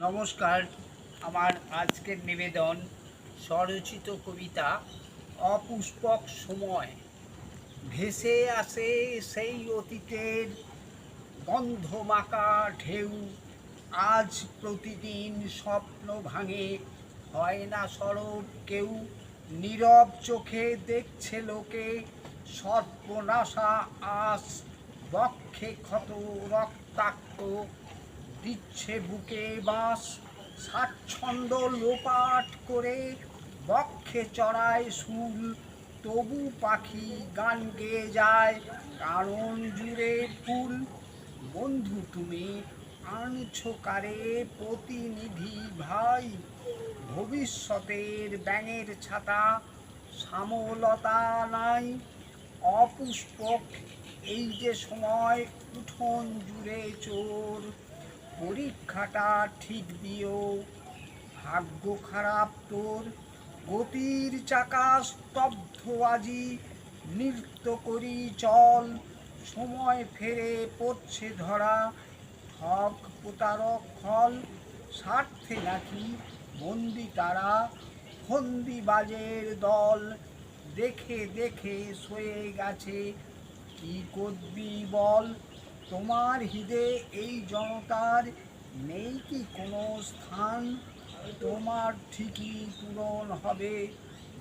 নমস্কার। আমার আজকের নিবেদন স্বরচিত কবিতা, অপুষ্পক সময়। ভেসে আসে সেই অতীতের গন্ধমাকা ঢেউ। আজ প্রতিদিন স্বপ্ন ভাঙে, হয় না সরব কেউ। নীরব চোখে দেখছে লোকে, সর্বনাশা আস বক্ষে ক্ষত রক্তাক্ত। দিচ্ছে বুকে বাস, স্বাচ্ছন্দ্য লোপাট করে বক্ষে চড়ায় শুল। তবু পাখি গান গেয়ে যায় কারণ জুড়ে ফুল। বন্ধু, তুমি আনছো কারে প্রতিনিধি ভাই? ভবিষ্যতের ব্যাঙের ছাতা সামলতা নাই। অপুষ্পক, এই যে সময় উঠোন জুড়ে চোর। পরীক্ষাটা ঠিক দিও। ভাগ্য খারাপ তোর। গতির চাকা স্তব্ধ আজি। নৃত্য করি, চল। সময় ফেরে পড়ছে ধরা। ঠক প্রতারক ফল স্বার্থে নাকি বন্দি তারা? ফন্দিবাজের দল। দেখে দেখে সয়ে গেছে। কি করবি বল? তোমার হৃদে এই জনতার নেই কি কোনো স্থান? তোমার ঠিকই পূরণ হবে।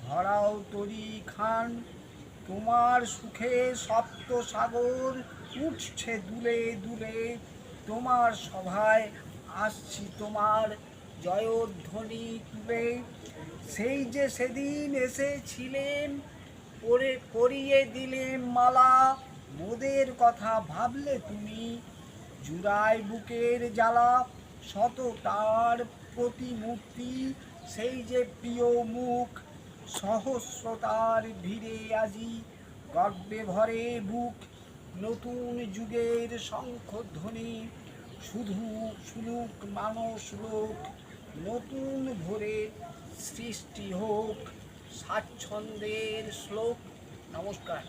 ভরাও তরি খান। তোমার সুখে সপ্ত সাগর উঠছে দুলে দুলে। তোমার সভায় আসছি তোমার জয়ধ্বনি তুলে। সেই যে সেদিন এসেছিলেন পরিয়ে দিলেন মালা। মোদের কথা ভাবলে তুমি জুড়াই বুকের জ্বালা শত তার প্রতিমূর্তি, সেই যে প্রিয় মুখ, সহস্রতার ভিড়ে আজি গর্বে ভরে বুক। নতুন যুগের শঙ্খধ্বনি, শুধু শুনুক মানস লোক, নতুন ভোরে সৃষ্টি হোক, স্বাচ্ছন্দ্যের শ্লোক। নমস্কার।